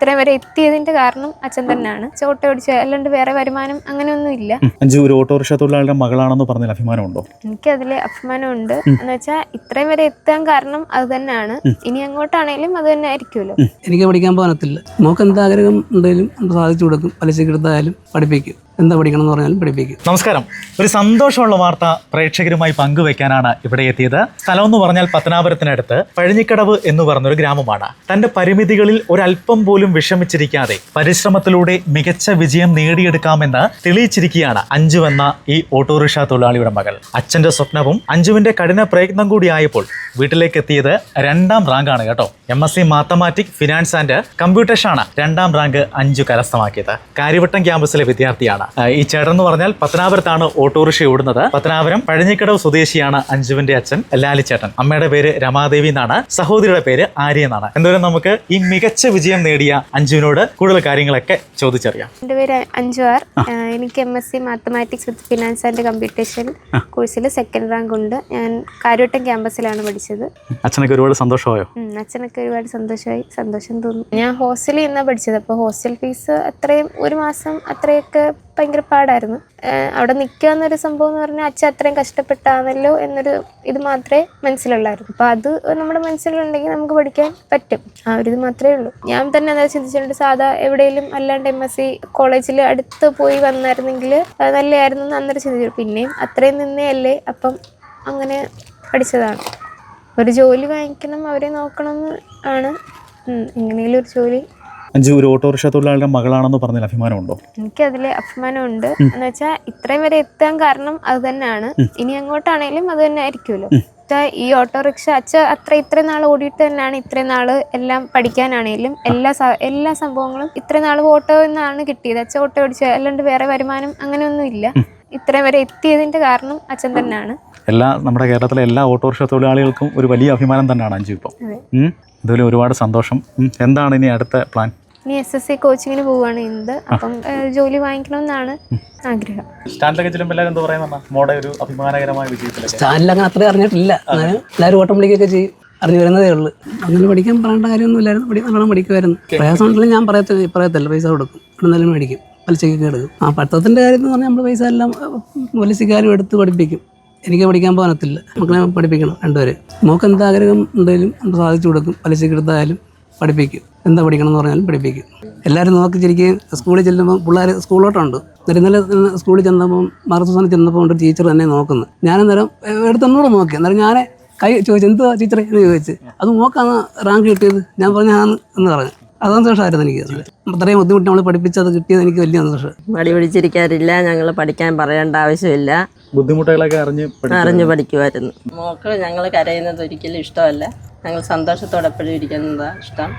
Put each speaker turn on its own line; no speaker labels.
ഇത്രയും വരെ എത്തിയതിന്റെ കാരണം അച്ഛൻ തന്നെയാണ്. ചോട്ട ഓടിച്ച് അല്ലാണ്ട് വേറെ വരുമാനം അങ്ങനെയൊന്നും ഇല്ല.
അഞ്ചു ഒരു ഓട്ടോറിക്ഷ തൊഴിലാളിയുടെ മകളാണെന്ന് പറഞ്ഞാൽ അഭിമാനമുണ്ടോ?
എനിക്ക് അതിൽ അഭിമാനമുണ്ട്. എന്ന് വെച്ചാൽ ഇത്രയും വരെ എത്താൻ കാരണം അത് തന്നെയാണ്. ഇനി അങ്ങോട്ടാണെങ്കിലും അത് തന്നെ ആയിരിക്കുമല്ലോ.
എനിക്ക് പഠിക്കാൻ പോകാനത്തില്ല മോക്ക് എന്താഗ്രഹം ഉണ്ടെങ്കിലും നമ്മൾ സാധിച്ചു കൊടുക്കും. പലിശ എടുത്തായാലും പഠിപ്പിക്കും. എന്താ പഠിക്കണം എന്ന് പറഞ്ഞാലും പഠിപ്പിക്കും.
നമസ്കാരം. ഒരു സന്തോഷമുള്ള വാർത്ത പ്രേക്ഷകരുമായി പങ്കുവെക്കാനാണ് ഇവിടെ എത്തിയത്. സ്ഥലം എന്ന് പറഞ്ഞാൽ പത്തനാപുരത്തിനടുത്ത് പഴഞ്ഞിക്കടവ് എന്ന് പറഞ്ഞൊരു ഗ്രാമമാണ്. തന്റെ പരിമിതികളിൽ ഒരല്പം പോലും വിഷമിച്ചിരിക്കാതെ പരിശ്രമത്തിലൂടെ മികച്ച വിജയം നേടിയെടുക്കാമെന്ന് തെളിയിച്ചിരിക്കുകയാണ് അഞ്ജു എന്ന ഈ ഓട്ടോറിക്ഷ തൊഴിലാളിയുടെ മകൾ. അച്ഛന്റെ സ്വപ്നവും അഞ്ജുവിന്റെ കഠിന പ്രയത്നം കൂടിയായപ്പോൾ വീട്ടിലേക്ക് എത്തിയത് രണ്ടാം റാങ്കാണ് കേട്ടോ. M S C mathematic finance and computation ആണ് രണ്ടാം റാങ്ക് അഞ്ചു കരസ്ഥമാക്കിയത്. കാര്യവട്ടം ക്യാമ്പസിലെ വിദ്യാർത്ഥിയാണ്. ഈ ചേട്ടൻ എന്ന് പറഞ്ഞാൽ പത്തനാപുരത്താണ് ഓട്ടോറിക്ഷ ഓടുന്നത്. പത്തനാപുരം പഴഞ്ഞിക്കടവ് സ്വദേശിയാണ് അഞ്ജുവിന്റെ അച്ഛൻ ലാലിച്ചേട്ടൻ അമ്മയുടെ പേര് രമാദേവി എന്നാണ്. സഹോദരിയുടെ പേര് ആര്യ എന്നാണ്. എന്തായാലും നമുക്ക് ഈ മികച്ച വിജയം നേടിയ അഞ്ജുവിനോട് കൂടുതൽ കാര്യങ്ങളൊക്കെ ചോദിച്ചറിയാം.
എന്റെ പേര് അഞ്ജു ആർ. എനിക്ക് M S C mathematics with finance and computation കോഴ്സിൽ സെക്കൻഡ് റാങ്ക് ഉണ്ട്. ഞാൻ കാര്യവട്ടം ക്യാമ്പസിലാണ് പഠിച്ചത്.
അച്ഛനൊക്കെ ഒരുപാട് സന്തോഷമായോ?
അച്ഛനൊക്കെ ഒരുപാട് സന്തോഷമായി. സന്തോഷം തോന്നുന്നു. ഞാൻ ഹോസ്റ്റലിൽ നിന്നാണ് പഠിച്ചത്. അപ്പോൾ ഹോസ്റ്റൽ ഫീസ് അത്രയും ഒരു മാസം അത്രയൊക്കെ ഭയങ്കര പാടായിരുന്നു. അവിടെ നിൽക്കുക എന്നൊരു സംഭവം എന്ന് പറഞ്ഞാൽ അച്ഛൻ അത്രയും കഷ്ടപ്പെട്ടാണല്ലോ എന്നൊരു ഇത് മാത്രമേ മനസ്സിലുള്ളായിരുന്നു. അപ്പോൾ അത് നമ്മുടെ മനസ്സിലുണ്ടെങ്കിൽ നമുക്ക് പഠിക്കാൻ പറ്റും. ആ ഒരു ഇത് മാത്രമേ ഉള്ളൂ. ഞാൻ തന്നെ എന്താ ചിന്തിച്ചിട്ടുണ്ട് സാധാ എവിടെയെങ്കിലും അല്ലാണ്ട് എം എസ് സി കോളേജിൽ അടുത്ത് പോയി വന്നായിരുന്നെങ്കിൽ നല്ലതായിരുന്നു എന്ന് അന്നേരം ചിന്തിച്ചു. പിന്നെയും അത്രയും നിന്നേ അല്ലേ അപ്പം അങ്ങനെ പഠിച്ചതാണ്. ഒരു ജോലി വാങ്ങിക്കണം അവരെ നോക്കണം എന്ന് ആണ് എങ്ങനെയെങ്കിലും ഒരു ജോലി
അഞ്ജു ഒരു ഓട്ടോറിക്ഷ തൊഴിലാളിയുടെ മകളാണെന്ന് പറഞ്ഞാൽ അഭിമാനമുണ്ടോ?
എനിക്ക് അതിൽ അഭിമാനമുണ്ട് എന്ന് വെച്ചാൽ ഇത്രയും വരെ എത്താൻ കാരണം അത് തന്നെയാണ്. ഇനി അങ്ങോട്ടാണെങ്കിലും അത് തന്നെ ആയിരിക്കുമല്ലോ. ഈ ഓട്ടോറിക്ഷ അച്ഛ അത്ര ഇത്രയും നാൾ ഓടിയിട്ട് തന്നെയാണ് ഇത്രയും നാൾ എല്ലാം പഠിക്കാനാണേലും എല്ലാ എല്ലാ സംഭവങ്ങളും ഇത്രയും നാൾ ഓട്ടോ എന്നാണ് കിട്ടിയത്. അച്ഛൻ ഓട്ടോ ഓടിച്ച അല്ലാണ്ട് വേറെ വരുമാനം അങ്ങനെയൊന്നും ഇല്ല. ഇത്രയും വരെ എത്തിയതിന്റെ കാരണം അച്ഛൻ തന്നെയാണ്.
എല്ലാ നമ്മുടെ കേരളത്തിലെ എല്ലാ ഓട്ടോറിക്ഷ തൊഴിലാളികൾക്കും ഒരു വലിയ അഭിമാനം തന്നെയാണ് അഞ്ചു ഇപ്പം.
അതെ.
അതുപോലെ ഒരുപാട് സന്തോഷം. എന്താണ് ഇനി അടുത്ത പ്ലാൻ?
ഇനി എസ് എസ് സി കോച്ചിങ്ങിന് പോവുകയാണ് ചെയ്യുന്നത് അപ്പം ജോലി വാങ്ങിക്കണമെന്നാണ് ആഗ്രഹം.
സ്റ്റാൻഡിലൊക്കെ ചെല്ലുമ്പോൾ എല്ലാവരും എന്താ മോടെ ഒരു അഭിമാനകരമായ വിജയത്തിലൊക്കെ.
സ്റ്റാൻഡിൽ അങ്ങനെ അത്രയും അറിഞ്ഞിട്ടില്ല. എല്ലാവരും ഓട്ടം വിളിക്കുകയൊക്കെ ചെയ്യും. അറിഞ്ഞു വരുന്നതേ ഉള്ളൂ. അങ്ങനെ പഠിക്കാൻ പറയേണ്ട കാര്യമൊന്നുമില്ലായിരുന്നു പഠി നല്ലോണം പഠിക്കുമായിരുന്നു. പ്രയാസം ഉണ്ടെങ്കിൽ ഞാൻ പറയത്തില്ല പറയത്തില്ല. പൈസ കൊടുക്കും. ഇവിടെ നല്ല മേടിക്കും. പലിശയ്ക്കൊക്കെ എടുക്കും. ആ പഠിത്തത്തിന്റെ കാര്യം എന്ന് പറഞ്ഞാൽ നമ്മൾ പൈസ എല്ലാം പലിശക്കാരും എടുത്ത് പഠിപ്പിക്കും. എനിക്ക് പഠിക്കാൻ പോകാനത്തില്ല മക്കളെ പഠിപ്പിക്കണം രണ്ടുപേര്. മോക്ക് എന്താഗ്രഹം ഉണ്ടെങ്കിലും നമ്മൾ സാധിച്ചു കൊടുക്കും. പലിശയ്ക്ക് എടുത്തായാലും. പഠിപ്പിക്കും. എന്താ പഠിക്കണം എന്ന് പറഞ്ഞാലും പഠിപ്പിക്കും. എല്ലാവരും നോക്കി ചിരിക്കുകയും സ്കൂളിൽ ചെല്ലുമ്പോൾ പിള്ളേർ സ്കൂളിലോട്ടുണ്ട്. എന്നിട്ട് സ്കൂളിൽ ചെന്നപ്പോൾ മറുദിവസം ചെന്നപ്പോൾ ഉണ്ട് ടീച്ചർ തന്നെ നോക്കുന്നു. ഞാനന്നേരം എടുത്തെന്നോട് നോക്കി. അന്നേരം ഞാൻ കൈ ചോദിച്ചു എന്തുവാ ടീച്ചർ എന്ന് ചോദിച്ചു അത് നോക്കാണ് റാങ്ക് കിട്ടിയത്. ഞാൻ പറഞ്ഞു ആന്ന് എന്ന് പറഞ്ഞു. അത് സന്തോഷമായിരുന്നു എനിക്ക്. അത്രയും ബുദ്ധിമുട്ട് നമ്മൾ പഠിപ്പിച്ചത് കിട്ടിയത് എനിക്ക് വലിയ സന്തോഷം
മടി പിടിച്ചിരിക്കാറില്ല ഞങ്ങൾ പഠിക്കാൻ പറയേണ്ട ആവശ്യമില്ല.
ബുദ്ധിമുട്ടുകളൊക്കെ അറിഞ്ഞ്
അറിഞ്ഞു പഠിക്കുമായിരുന്നു മോക്ക് ഞങ്ങൾ കരയുന്നത് ഒരിക്കലും ഇഷ്ടമല്ല. ഞങ്ങൾ സന്തോഷത്തോടെ എപ്പോഴും ഇരിക്കുന്നതാണ് ഇഷ്ടം.